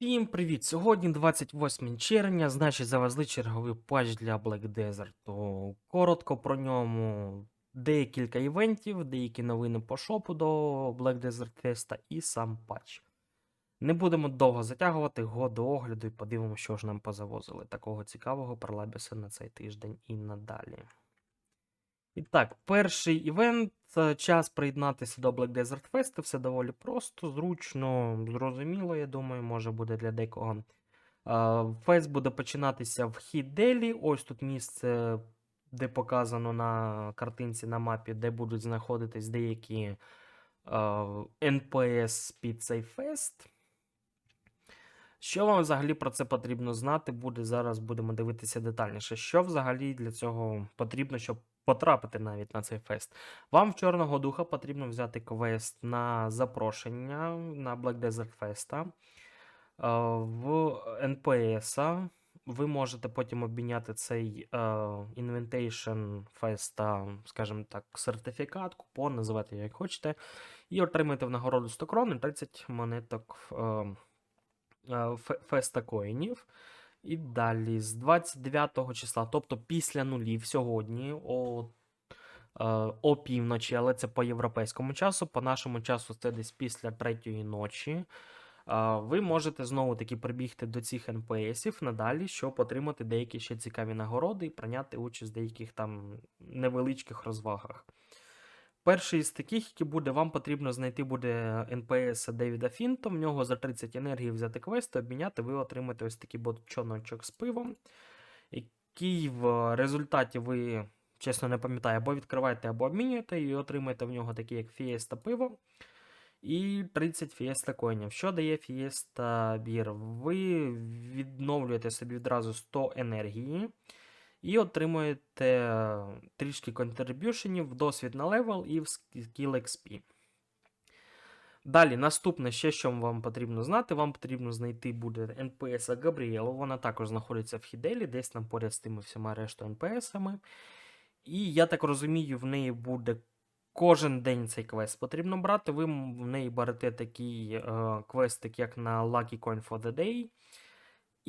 Всім привіт! Сьогодні 28 червня, значить завезли черговий патч для Black Desert. Коротко про ньому декілька івентів, деякі новини по шопу до Black Desert Fest і сам патч. Не будемо довго затягувати го до огляду і подивимося, що ж нам позавозили. Такого цікавого про на цей тиждень і надалі. І так, перший івент. Час приєднатися до Black Desert Fest. Все доволі просто, зручно, зрозуміло, я думаю, може буде для декого. Фест буде починатися в Хіделі. Ось тут місце, де показано на картинці на мапі, де будуть знаходитись деякі NPS під цей фест. Що вам взагалі про це потрібно знати, буде зараз будемо дивитися детальніше. Що взагалі для цього потрібно, щоб потрапити навіть на цей фест? Вам в Чорного Духа потрібно взяти квест на запрошення на Black Desert Fest. е, В НПС ви можете потім обміняти цей е, Invitation Fest, скажімо так, сертифікат, купон, називайте як хочете, і отримаєте в нагороду 100 крон і 30 монеток. Е, фе- феста коїнів. І далі з 29 числа, тобто після нулів сьогодні, о, е, о півночі, але це по європейському часу. По нашому часу це десь після третьої ночі. е, Ви можете знову таки прибігти до цих НПСів надалі, щоб отримати деякі ще цікаві нагороди і прийняти участь в деяких там невеличких розвагах. Перший з таких, який буде, вам потрібно знайти буде НПС Девіда Фінто. В нього за 30 енергії взяти квест, обміняти, ви отримаєте ось такий бочоночок з пивом, який в результаті ви, чесно не пам'ятаю, або відкриваєте, або обмінюєте, і отримаєте в нього такі, як Фієста пиво. І 30 Фієста коїнів. Що дає Фієста бір? Ви відновлюєте собі відразу 100 енергії. І отримуєте е, трішки контриб'юшенів, досвід на левел і в скіл XP. Далі, наступне ще, що вам потрібно знати, вам потрібно знайти буде NPS Габріелу. Вона також знаходиться в Хіделі, десь там поряд з тими всіма рештою NPS-ами. І я так розумію, в неї буде кожен день цей квест потрібно брати. Ви в неї берете такий е, квестик, як на Lucky Coin for the Day.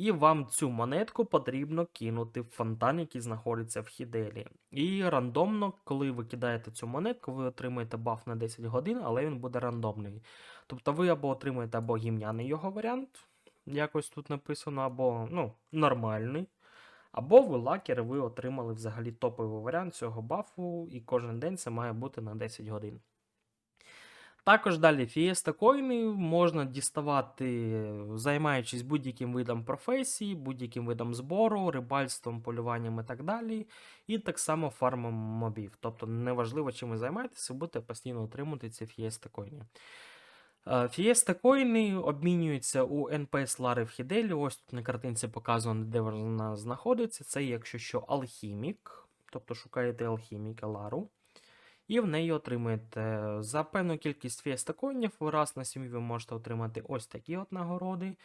І вам цю монетку потрібно кинути в фонтан, який знаходиться в Хіделі. І рандомно, коли ви кидаєте цю монетку, ви отримаєте баф на 10 годин, але він буде рандомний. Тобто ви або отримаєте або гімняний його варіант, якось тут написано, або ну, нормальний. Або ви лакер, ви отримали взагалі топовий варіант цього бафу, і кожен день це має бути на 10 годин. Також далі фієста коїни можна діставати, займаючись будь-яким видом професії, будь-яким видом збору, рибальством, полюванням і так далі. І так само фармом мобів. Тобто неважливо, чим ви займаєтеся, будете постійно отримувати ці фієста коїни. Е, Фієста коїни обмінюються у NPS Лари в Хіделі. Ось тут на картинці показано, де вона знаходиться. Це, якщо що, алхімік. Тобто шукаєте алхіміка Лару. І в неї отримаєте за певну кількість фієста коїнів. Раз на сім'ї ви можете отримати ось такі от нагороди.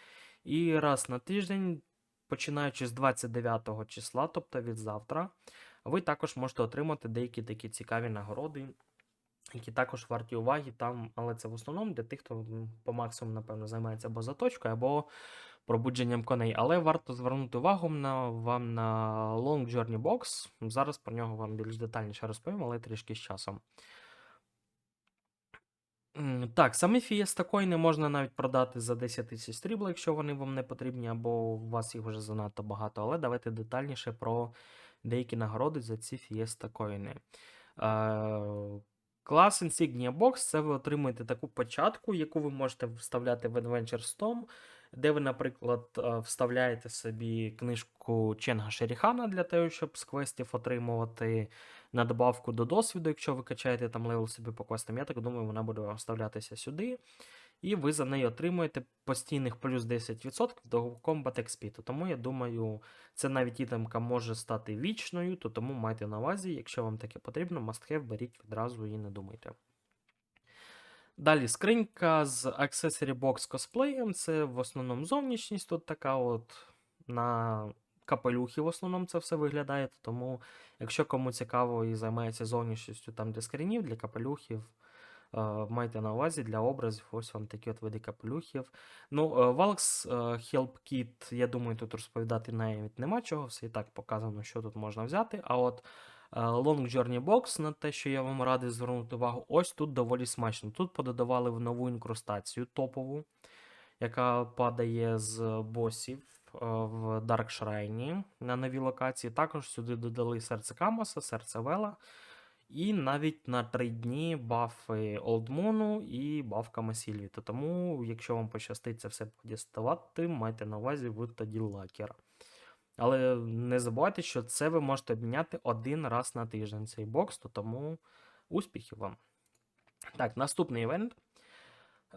І раз на тиждень, починаючи з 29 числа, тобто від завтра, ви також можете отримати деякі такі цікаві нагороди, які також варті уваги там, але це в основному для тих, хто по максимуму, напевно, займається або заточкою, або пробудженням коней. Але варто звернути увагу на, вам на Long Journey Box. Зараз про нього вам більш детальніше розповім, але трішки з часом. Так, самі фієста коїни можна навіть продати за 10 тисяч срібла, якщо вони вам не потрібні, або у вас їх вже занадто багато. Але давайте детальніше про деякі нагороди за ці фієста коїни. Е, Клас Insignia Box це ви отримуєте таку початку, яку ви можете вставляти в Adventure Storm, де ви, наприклад, е, вставляєте собі книжку Ченга Шеріхана для того, щоб з квестів отримувати надбавку до досвіду, якщо ви качаєте там левел собі по квестам. Я так думаю, вона буде вставлятися сюди. І ви за неї отримуєте постійних плюс 10% до Combat XP. Тому я думаю, це навіть ітемка може стати вічною, то тому майте на увазі, якщо вам таке потрібно, must have, беріть відразу і не думайте. Далі скринька з Accessory Box косплеєм. Це в основному зовнішність тут така от на капелюхи в основному це все виглядає. Тому, якщо кому цікаво і займається зовнішністю там для скринів, для капелюхів, Е, Майте на увазі для образів, ось вам такі от види капелюхів. Ну, е, Valks е, Help Kit, я думаю, тут розповідати навіть нема чого, все і так показано, що тут можна взяти. А от Long Journey Box, на те, що я вам радий звернути увагу, ось тут доволі смачно. Тут пододавали в нову інкрустацію топову, яка падає з босів е, в Dark Shrine на новій локації. Також сюди додали серце Камоса, серце Вела. І навіть на 3 дні бафи Moon і бафками Сільвіта. Тому, якщо вам пощастить це все подіставати, майте на увазі ви тоді лакера. Але не забувайте, що це ви можете обміняти один раз на тиждень цей бокс, то тому успіхів вам. Так, наступний івент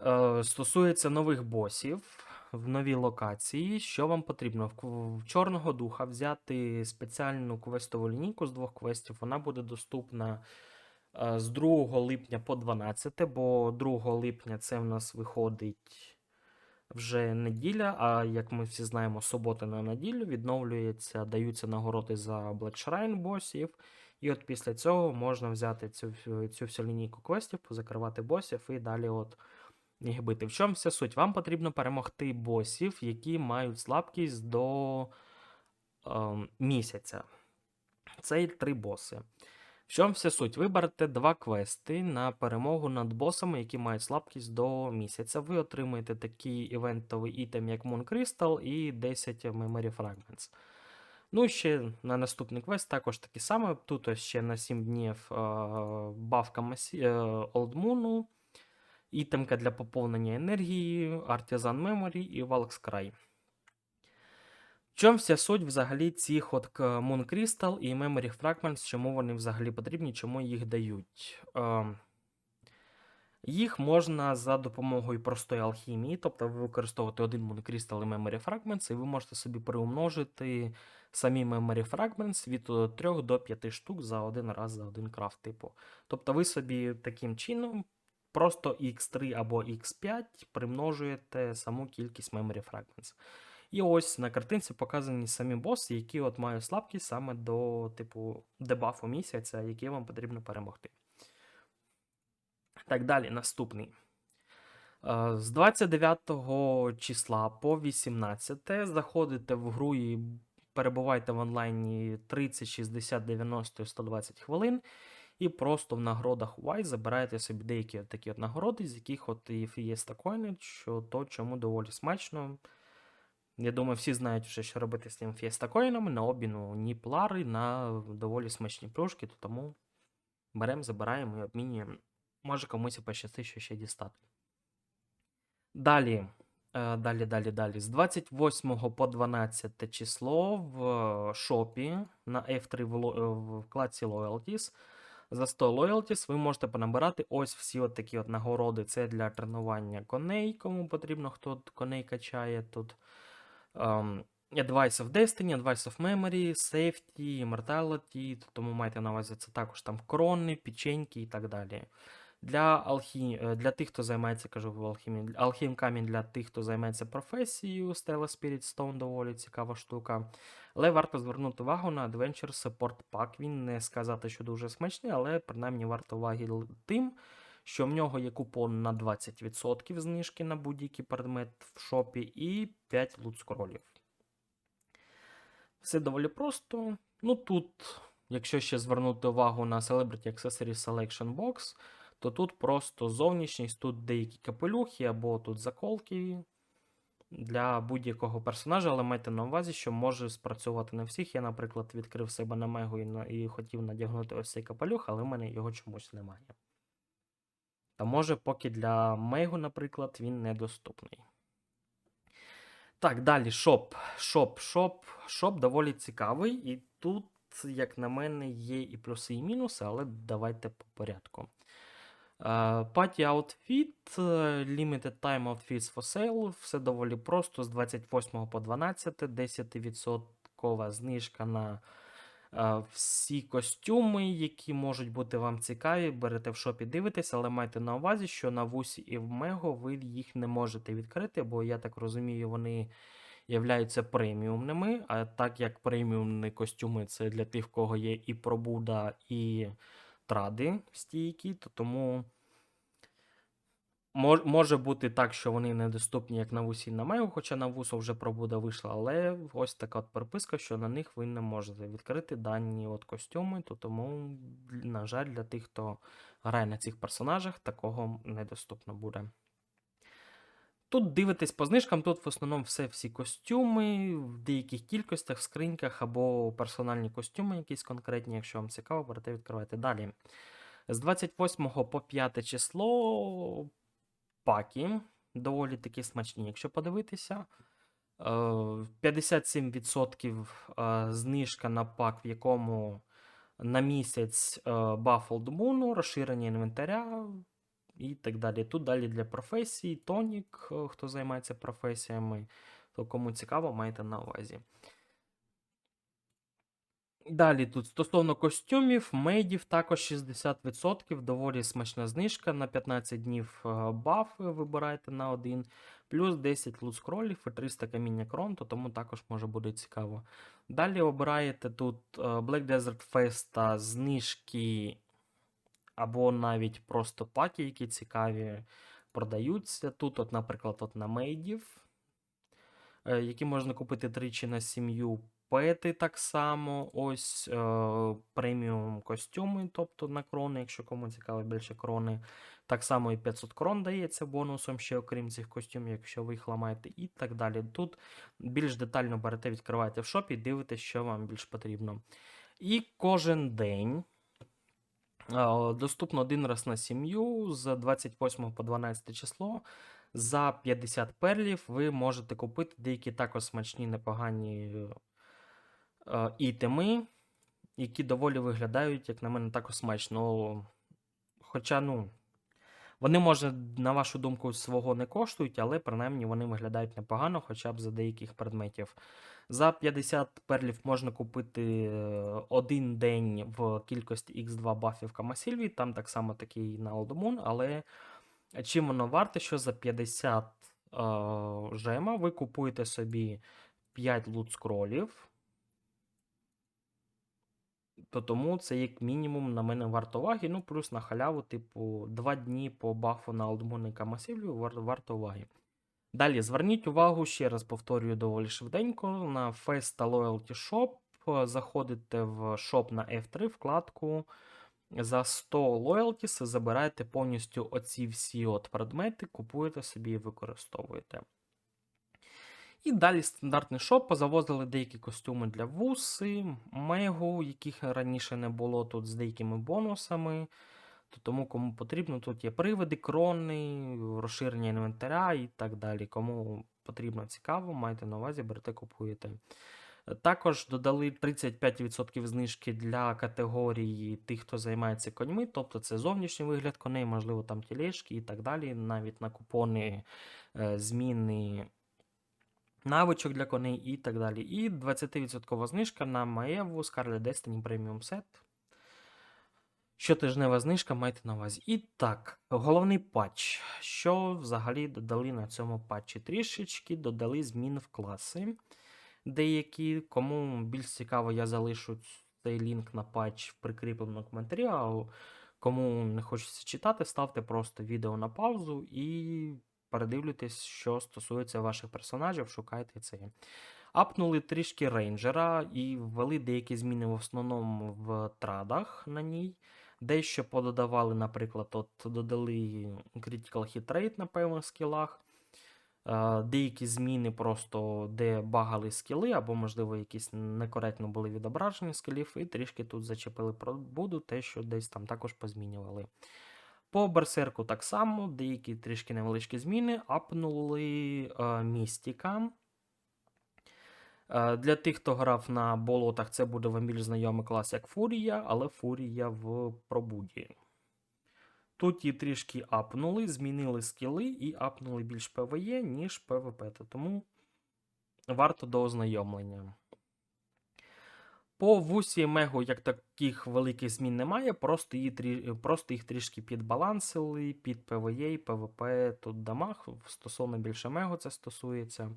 е, стосується нових босів в новій локації. Що вам потрібно? В, Чорного духа взяти спеціальну квестову лінійку з двох квестів. Вона буде доступна е, з 2 липня по 12, бо 2 липня це в нас виходить вже неділя, а як ми всі знаємо, субота на неділю відновлюється, даються нагороди за Black Shrine босів. І от після цього можна взяти цю, цю всю лінійку квестів, позакривати босів і далі от їх бити. В чому вся суть? Вам потрібно перемогти босів, які мають слабкість до ем, місяця. Це три боси. В чому вся суть? Ви берете два квести на перемогу над босами, які мають слабкість до місяця. Ви отримуєте такий івентовий ітем, як Moon Crystal і 10 Memory Fragments. Ну, і ще на наступний квест також такі саме. Тут ось ще на 7 днів е, бавка масі... е, ітемка для поповнення енергії, Artisan Memory і Valks Cry. Чому вся суть взагалі цих от Moon Crystal і Memory Fragments, чому вони взагалі потрібні, чому їх дають? Е, їх можна за допомогою простої алхімії, тобто ви використовуєте один Moon Crystal і Memory Fragments, і ви можете собі приумножити самі Memory Fragments від 3 до 5 штук за один раз за один крафт типу. Тобто ви собі таким чином просто x3 або x5 примножуєте саму кількість Memory Fragments. І ось на картинці показані самі боси, які от мають слабкість саме до типу дебафу місяця, які вам потрібно перемогти. Так далі, наступний. Е, З 29 числа по 18 заходите в гру і перебуваєте в онлайні 30, 60, 90 і 120 хвилин. І просто в нагородах Y забираєте собі деякі такі от нагороди, з яких от Fiesta Coin, що то чому доволі смачно. Я думаю, всі знають вже, що робити з цим Fiesta Coin, на обміну ні плари на доволі смачні плюшки, то тому беремо, забираємо і обмінюємо. Може комусь і пощастить, що ще дістати. Далі, далі, далі, далі. З 28 по 12 число в е, шопі на F3 в, в вкладці Loyalties. За 100 Loyalties ви можете понабирати ось всі от такі от нагороди. Це для тренування коней, кому потрібно, хто коней качає тут. Um, Advice of Destiny, Advice of Memory, Safety, Immortality, тому майте на увазі це також там крони, печеньки і так далі. Для, алхі... е, для тих, хто займається, кажу в алхімії, алхім камінь для тих, хто займається професією, Stella Spirit Stone доволі цікава штука. Але варто звернути увагу на Adventure Support Pack. Він не сказати, що дуже смачний, але принаймні варто уваги тим, що в нього є купон на 20% знижки на будь-який предмет в шопі і 5 лут скролів. Все доволі просто. Ну тут, якщо ще звернути увагу на Celebrity Accessory Selection Box, то тут просто зовнішність, тут деякі капелюхи або тут заколки для будь-якого персонажа, але майте на увазі, що може спрацювати на всіх. Я, наприклад, відкрив себе на Мегу і, на- і хотів надягнути ось цей капелюх, але в мене його чомусь немає. Та може, поки для Мегу, наприклад, він недоступний. Так, далі шоп. Шоп, шоп. Шоп доволі цікавий, і тут, як на мене, є і плюси, і мінуси, але давайте по порядку. Е, Party Outfit, е, Limited Time Outfits for Sale. Все доволі просто з 28 по 12, 10% знижка на всі костюми, які можуть бути вам цікаві. Берете в шопі, дивитесь, але майте на увазі, що на вусі і в Мего ви їх не можете відкрити, бо я так розумію, вони являються преміумними. А так як преміумні костюми це для тих, в кого є і пробуда, і тради стійкі, то тому Мож, може бути так, що вони недоступні як на вусі і на мегу, хоча на вусу вже пробуда вийшла, але ось така от переписка, що на них ви не можете відкрити дані от костюми, то тому, на жаль, для тих, хто грає на цих персонажах, такого недоступно буде. Тут дивитесь по знижкам, тут в основному все всі костюми, в деяких кількостях, в скриньках або персональні костюми, якісь конкретні, якщо вам цікаво, берете відкривайте. Далі. З 28 по 5 число паки доволі такі смачні, якщо подивитися. Е, 57% е, знижка на пак, в якому на місяць е, Baffled Moon, розширення інвентаря і так далі. Тут далі для професій, тонік, е, хто займається професіями, то кому цікаво, маєте на увазі. Далі тут стосовно костюмів, мейдів також 60%, доволі смачна знижка. На 15 днів е, бафи вибираєте на один, плюс 10 лут скролів і 300 каміння крон, то тому також може бути цікаво. Далі обираєте тут е, Black Desert Fest знижки або навіть просто паки, які цікаві, продаються. Тут, от, наприклад, от на мейдів, е, які можна купити тричі на сім'ю. Пети так само, ось е, преміум костюми, тобто на крони, якщо кому цікаво більше крони. Так само і 500 крон дається бонусом, ще окрім цих костюмів, якщо ви їх ламаєте, і так далі. Тут більш детально берете, відкриваєте в шопі дивитесь, що вам більш потрібно. І кожен день. е, Доступно один раз на сім'ю з 28 по 12 число. За 50 перлів ви можете купити деякі також смачні, непогані ітеми, які доволі виглядають, як на мене, також смачно. Хоча, ну, вони, може, на вашу думку, свого не коштують, але принаймні вони виглядають непогано, хоча б за деяких предметів. За 50 перлів можна купити е, один день в кількості X2 бафів Камасільві, там так само такий на Олдомун, але чим воно варте, що за 50 е, жема ви купуєте собі 5 лут скролів, тому це як мінімум на мене варто уваги. Ну, плюс на халяву, типу, 2 дні по бафу на Камасілю вар, варто уваги. Далі, зверніть увагу, ще раз повторюю доволі швиденько, на Festa Loyalty Shop. е, Заходите в Shop на F3 вкладку. За 100 loyalties забираєте повністю оці всі от предмети, купуєте собі і використовуєте. І далі стандартний шоп позавозили деякі костюми для вуси, мегу, яких раніше не було тут з деякими бонусами. То тому, кому потрібно, тут є привиди, крони, розширення інвентаря і так далі. Кому потрібно цікаво, майте на увазі, берете, купуєте. Також додали 35% знижки для категорії тих, хто займається коньми, тобто це зовнішній вигляд коней, можливо, там тілешки і так далі. Навіть на купони е, зміни навичок для коней і так далі. І 20% знижка на Маеву Scarlet Destiny Premium Set. Щотижнева знижка майте на увазі. І так, головний патч. Що взагалі додали на цьому патчі? Трішечки додали зміни в класи. Деякі, кому більш цікаво, я залишу цей лінк на патч в прикріпленому коментарі. А кому не хочеться читати, ставте просто відео на паузу і передивлюйтесь, що стосується ваших персонажів, шукайте це. Апнули трішки рейнджера і ввели деякі зміни в основному в традах на ній. Дещо пододавали, наприклад, от додали Critical Hit Rate на певних скілах. Е, Деякі зміни просто де багали скіли, або, можливо, якісь некоректно були відображені скілів, і трішки тут зачепили пробуду, те, що десь там також позмінювали. По берсерку так само, деякі трішки невеличкі зміни, апнули е, містіка. Е, Для тих, хто грав на болотах, це буде вам більш знайомий клас як Фурія, але Фурія в пробуді. Тут її трішки апнули, змінили скіли і апнули більш ПВЕ, ніж ПВП. Тому варто до ознайомлення. По вусі Мегу, як таких великих змін немає, просто, її, просто їх трішки підбалансили під ПВЕ ПВП тут дамаг. Стосовно більше Мегу це стосується.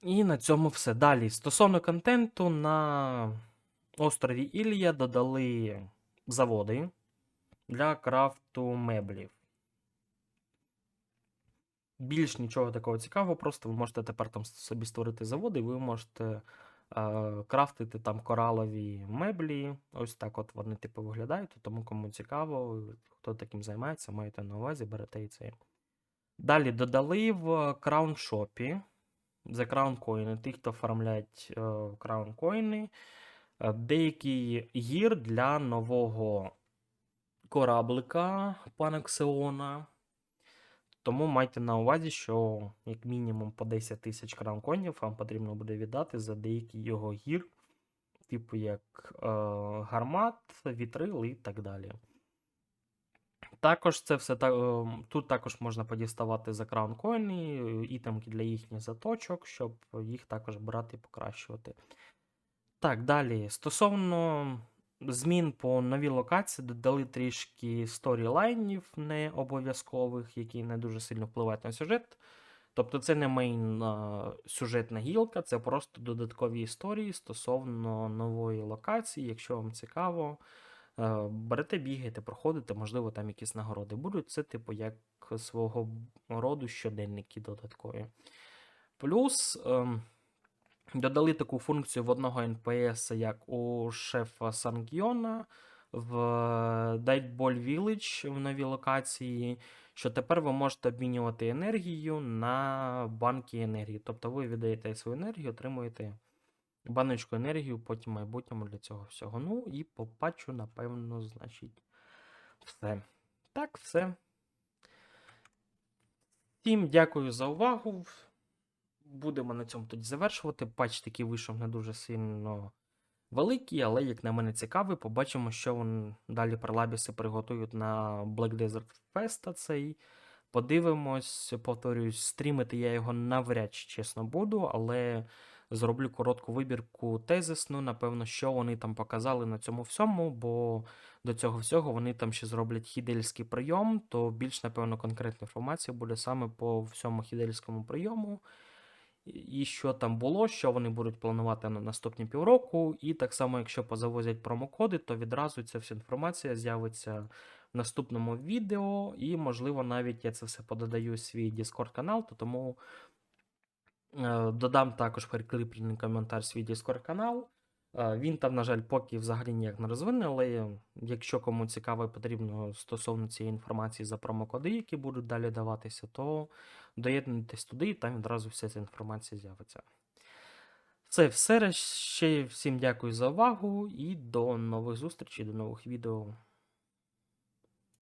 І на цьому все. Далі. Стосовно контенту, на острові Ілія додали заводи для крафту меблів. більш нічого такого цікавого, просто ви можете тепер там собі створити завод, і ви можете крафтити там коралові меблі. Ось так от вони типу виглядають. Тому кому цікаво, хто таким займається, маєте на увазі, берете і це. Далі додали в Shop за Coin, ті, хто оформляють е, Crown е, деякий гір для нового кораблика пана Ксеона. Тому майте на увазі, що як мінімум по 10 тисяч краунконів вам потрібно буде віддати за деякі його гір, типу як е, гармат, вітрил і так далі. Також це все та, е, тут також можна подіставати за краункоїни, ітемки для їхніх заточок, щоб їх також брати і покращувати. Так, далі. Стосовно змін по новій локації, додали трішки сторілайнів не обов'язкових, які не дуже сильно впливають на сюжет. Тобто це не мейн сюжетна гілка, це просто додаткові історії стосовно нової локації. Якщо вам цікаво, е, берете, бігайте, проходите, можливо, там якісь нагороди будуть. Це, типу, як свого роду щоденники додаткові. Плюс. Додали таку функцію в одного NPS, як у шефа Сангіона в Дайтболь Village в новій локації, що тепер ви можете обмінювати енергію на банки енергії. Тобто ви віддаєте свою енергію, отримуєте баночку енергію потім в майбутньому для цього всього. Ну і по патчу, напевно, значить, все. Так, все. Всім дякую за увагу. Будемо на цьому тоді завершувати. Патч такий вийшов не дуже сильно великий, але, як на мене, цікавий. Побачимо, що вони далі пролабіси приготують на Black Desert Fest цей. Подивимось, повторюсь, стрімити я його навряд чи чесно буду, але зроблю коротку вибірку тезисну, напевно, що вони там показали на цьому всьому, бо до цього всього вони там ще зроблять хідельський прийом, то більш, напевно, конкретна інформація буде саме по всьому хідельському прийому і що там було, що вони будуть планувати на наступні півроку. І так само, якщо позавозять промокоди, то відразу ця вся інформація з'явиться в наступному відео, і, можливо, навіть я це все пододаю в свій Discord канал, то тому е, додам також прикріплений коментар свій Discord канал. Е, Він там, на жаль, поки взагалі ніяк не розвинений, але якщо кому цікаво і потрібно стосовно цієї інформації за промокоди, які будуть далі даватися, то доєднуйтесь туди, і там відразу вся ця інформація з'явиться. Це все. Ще всім дякую за увагу і до нових зустрічей, до нових відео.